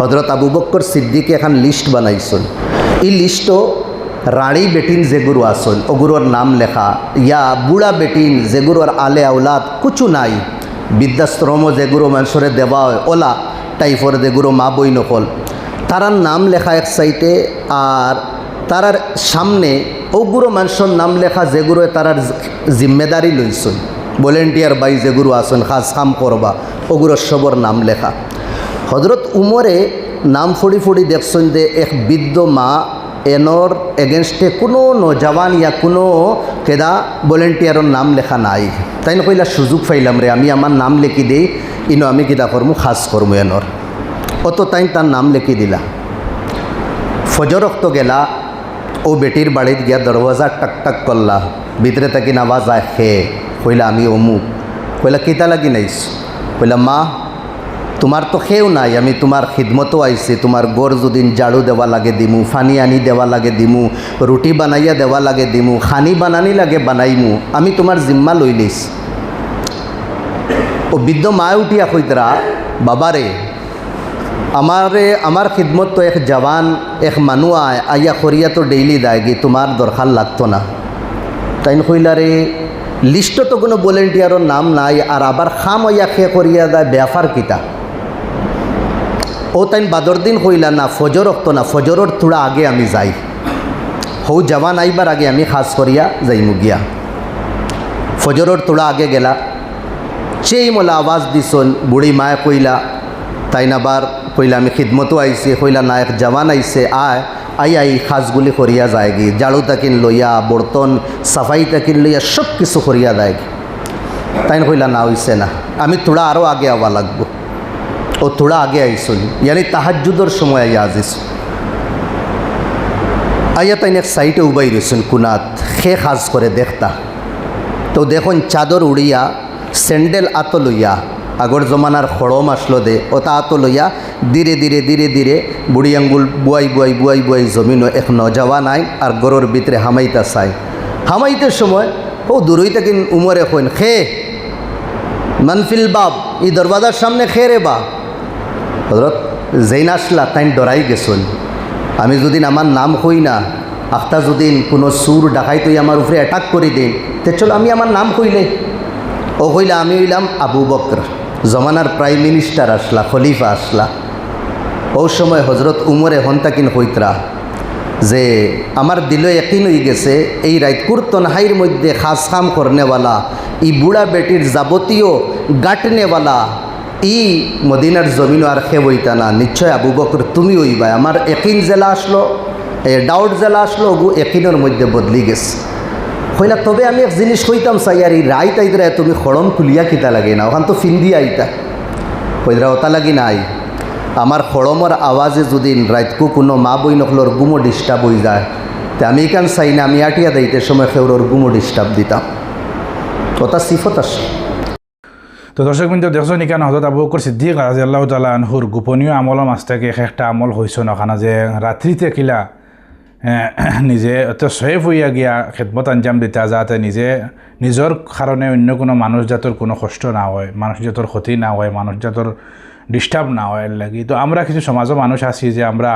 হজরত আবু বক্কর সিদ্দিকে এখন লিস্ট বানাইছেন। এই লিস্টও রানী বেটিন যেগুরু আসল ওগুলোর নাম লেখা। ইয়া বুড়া বেটিন যেগুলোর আলে আউলাদ কুচু নাই। বৃদ্ধাশ্রম যেগুলো মানুষরে দেওয়া হয় ওলা টাইফর যেগুলো মা বই নকল। তারার নাম লেখা এক সাইটে আর তারার সামনে ওগুলো মানুষের নাম লেখা যেগুলো তারার জিম্মেদারি লইছেন। ভলেন্টিয়ার বাই যেগুলো আসেন খাস কাম করবা। ওগুলো সবর নাম লেখা। হজরত উমরে নাম ফুড়ি ফুড়ি দেখছেন যে এক বৃদ্ধ মা এনর এগেনস্টে কোনো নজওয়ান ইয়া কোনো কেদা ভলেন্টিয়ারের নাম লেখা নাই। তাই না কইলা, সুযোগ পাইলাম রে, আমি আমার নাম লিখি দিই, ইনো আমি কিতা করমু? খাস করমু এনর। অত তাই তার নাম লিখি দিলা। ফজর রক্ত গেলা, ও বেটির বাড়িত গিয়া দরওয়াজা টাক টাক করলা। ভিতরে তাকি নামাজ আয় হে কইলা, আমি অমুক। কইলা, কিতা লাগি নাইস কইলা, মা তোমার তো খেও নাই, আমি তোমার খিদমতো আইছি। তোমার গড় যদিন জাড়ু দেওয়া লাগে দিমু, ফানি আনি দেওয়া লাগে দিমু, রুটি বানাইয়া দেওয়া লাগে দিমু, খানি বানানি লাগে বানাইমু। আমি তোমার জিম্মা লই লইস ও বৃদ্ধ মায় উঠিয়া কইতরা বাবারে আমারে আমার খিদমত তো এক জওয়ান এক মানুষ আয় আইয়া করিয়া তো ডেইলি দেয়গি তোমার দরকার লাগতো না। তাই কইলারে লিস্টও তো কোনো ভলেন্টিয়ারের নাম নাই আর আবার খাম হইয়া খে করিয়া দেয় ব্যাপার কিতা। ও তাইন বাদর দিন হইলা না ফজর অক্ত না ফজরের থোড়া আগে আমি যাই। হৌ জওয়ান আইবার আগে আমি খাস করিয়া যাইমু গিয়া। ফজরের থোড়া আগে গেলা। সেই মোলা আওয়াজ দিছন বুড়ি মায়ে কইলা তাই নাবার কইলা, আমি খিদমতো আইছে, কইলা, না, এক জওয়ান আইছে, আয়, আই আই খাসগুলি করিয়া যায়গি জাড়ু তাকিন লইয়া বর্তন সাফাই তাকিন লইয়া সব কিছু করিয়া যায়গি। তাই কইলা, না, হইছে না। আমি তোড়া আরও আগে আওয়া লাগবো। ও তোড়া আগে আইসলি ইয়ানি তাহাজুদর সময় আইয়া আজিস। আইয়া তাই এক সাইটে উবাই রয়েছেন কুনাত। খে খাজ করে দেখতা। তো দেখুন চাদর উড়িয়া, স্যান্ডেল আত লইয়া, আগর জমানার খড়ম আসলো দে ওটা আত লইয়া ধীরে ধীরে ধীরে ধীরে বুড়ি আঙ্গুল বুয়াই বুয়াই বুয়াই বুয়াই জমিন এক নজাওয়া নাই আর গরুর ভিতরে হামাইতা চাই। হামাইতে সময়, ও দূরই থেকে উমরে কইন খে, মানফিল বাপ এই দরবাজার সামনে খে রে বা। হজরত যেইন আসলা তাই ডরাই গেছুন। আমি যদি আমার নাম কই না, আখতা যদিন কোনো সুর ডাকাই তুই আমার উপরে অ্যাটাক করে দিন, তে চলো আমি আমার নাম কইলে ও কইলা আমি হইলাম আবু বকর, জমানার প্রাইম মিনিস্টার আসলা, খলিফা আসলা। ও সময় হজরত উমরে হন্তাকিন হইতরা যে আমার দিল একই হয়ে গেছে, এই রাইতকুর তনহাইর মধ্যে খাস খাম করনেওয়ালা ই বুড়া বেটির যাবতীয় গাটনেওয়ালা ই মদিনার জমিন আর খে বইতা না। নিশ্চয় আবু বকর তুমি ওইবা আমার একিন জেলা আসলো ডাউট জেলা আসলো, ওগু একিনের মধ্যে বদলি গেছে। কইলা, তবে আমি এক জিনিস কইতাম চাই আর এই রাইত আইতরা তুমি খড়ম খুলিয়া কিতা লাগে না? ওখান তো ফিন্দি আইতা। কইরা ওটা লাগি নাই। আমার খড়মর আওয়াজে যদি রাইতকু কোনো মা বই নকলোর গুমো ডিস্টার্ব হয়ে যায়, তে আমি এখান চাই না, আমি আটিয়া দিতে সময় খেউরোর গুমো ডিস্টার্ব দিতাম। ওটা সিফত আছে। তো দৰ্শক বিন্দু দেখছো নিকা হজৰত আবু বকৰ সিদ্দিক ৰাজি আল্লাহ তালা আনহুৰ গোপনীয় আমলৰ মাছ থেকে এক একটা আমল হয়েছে নখানা যে রাত্রিতে কিলা নিজে সেফ হইয়া গিয়া খেদমত আঞ্জাম দিতা যাতে নিজে নিজৰ কাৰণে অন্য কোনো মানুষ জাতৰ কোনো কষ্ট না হয় জাতৰ ক্ষতি না হয় জাতৰ ডিস্টার্ব না এর লাগি। তো আমরা কিছু সমাজও মানুষ আছি যে আমরা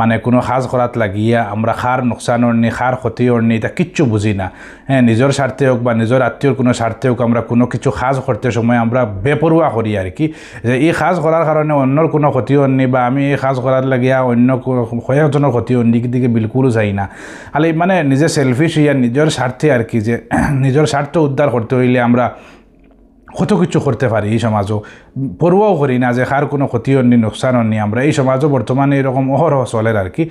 মানে কোনো সাজ করাত লাগিয়া, আমরা খার নোকসানৰ নি খার ক্ষতির নি তা কিচ্ছু বুঝি না। হ্যাঁ নিজের স্বার্থে হোক বা নিজের আত্মীয়র কোনো স্বার্থে হোক আমরা কোনো কিছু সাজ করতে সময় আমরা বেপরোয়া করি আর কি। যে এই সাজ করার কারণে অন্যর কোনো ক্ষতি হননি বা আমি এই সাজ করার লাগিয়া অন্য কয়েকজনের ক্ষতি হননি দিকে বিলকুল যাই না। খালি মানে নিজে সেলফিশ হইয়া নিজের স্বার্থে আর কি, যে নিজের স্বার্থ উদ্ধার করতে হইলে আমরা কত কিছু করতে পারি এই সমাজও। পড়ুয়াও করি না যে কার কোনো ক্ষতি হননি নোকসান হননি আমরা। এই সমাজও বর্তমানে এরকম অহরহ চলের আর কি।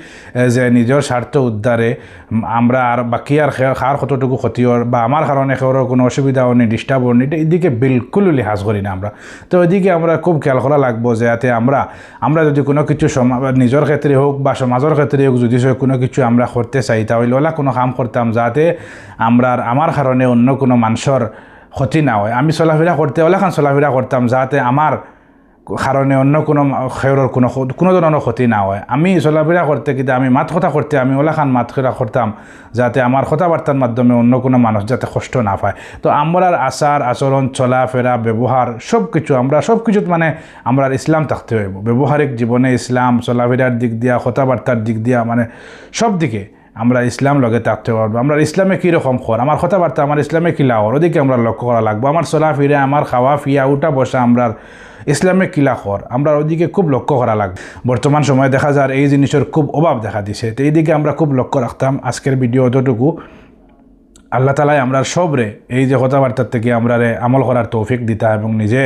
যে নিজের স্বার্থ উদ্ধারে আমরা আর বাকি আর খে- কার কতটুকু ক্ষতি বা আমার কারণে কেউর কোনো অসুবিধা হয়নি ডিস্টার্ব এটা এদিকে বিলকুল লিহাজ করি না আমরা। তো এদিকে আমরা খুব খেয়াল করা লাগবো যে যাতে আমরা আমরা যদি কোনো কিছু নিজের ক্ষেত্রে হোক বা সমাজের ক্ষেত্রে হোক যদি কোনো কিছু আমরা করতে চাই, তাহলে ওলা কোনো কাম করতাম যাতে আমরা আমার কারণে অন্য কোনো মানুষের ক্ষতি না হয়। আমি চলাফেরা করতে হলে এখন চলাফেরা করতাম যাতে আমার কারণে অন্য কোনো খেয়রের কোনো কোনো ধরনের ক্ষতি না হয়। আমি চলাফেরা করতে কিন্তু আমি মাত কথা করতে আমি ওলা খান মাত কথা করতাম যাতে আমার কথাবার্তার মাধ্যমে অন্য কোনো মানুষ যাতে কষ্ট না পায় তো আমরার আচার আচরণ চলাফেরা ব্যবহার সব কিছু, আমরা সব কিছুত মানে আমরা ইসলাম থাকতে হইব ব্যবহারিক জীবনে ইসলাম চলাফেরার দিক দিয়া কথাবার্তার দিক দিয়া মানে সব দিকে আমরা ইসলাম লগে থাকতে পারব। আমরা ইসলামে কীরকম খর? আমার কথাবার্তা আমার ইসলামে কিলা হর ওদিকে আমরা লক্ষ্য করা লাগবো। আমার চলাফিরা আমার খাওয়া ফিয়া, উঠা বসা আমরা ইসলামে কিলা খর আমরা ওদিকে খুব লক্ষ্য করা লাগবে। বর্তমান সময়ে দেখা যায় এই জিনিসের খুব অভাব দেখা দিছে। তো এইদিকে আমরা খুব লক্ষ্য রাখতাম আজকের ভিডিও অতটুকু আল্লাহ তালাই আমরা সবরে এই যে কথাবার্তার থেকে আমরা আমল করার তৌফিক দিতা এবং নিজে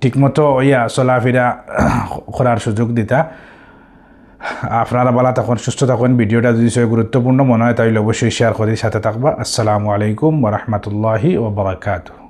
ঠিকমতো ইয়া চলাফেরা করার সুযোগ দিতা। আপনারা বালা তখন সুস্থ থাকুন। ভিডিওটা যদি সে গুরুত্বপূর্ণ মনে হয়, তাহলে অবশ্যই শেয়ার করে সাথে থাকবা। আসসালামু আলাইকুম ওরহমতুল্লাহি ওবরাকাতু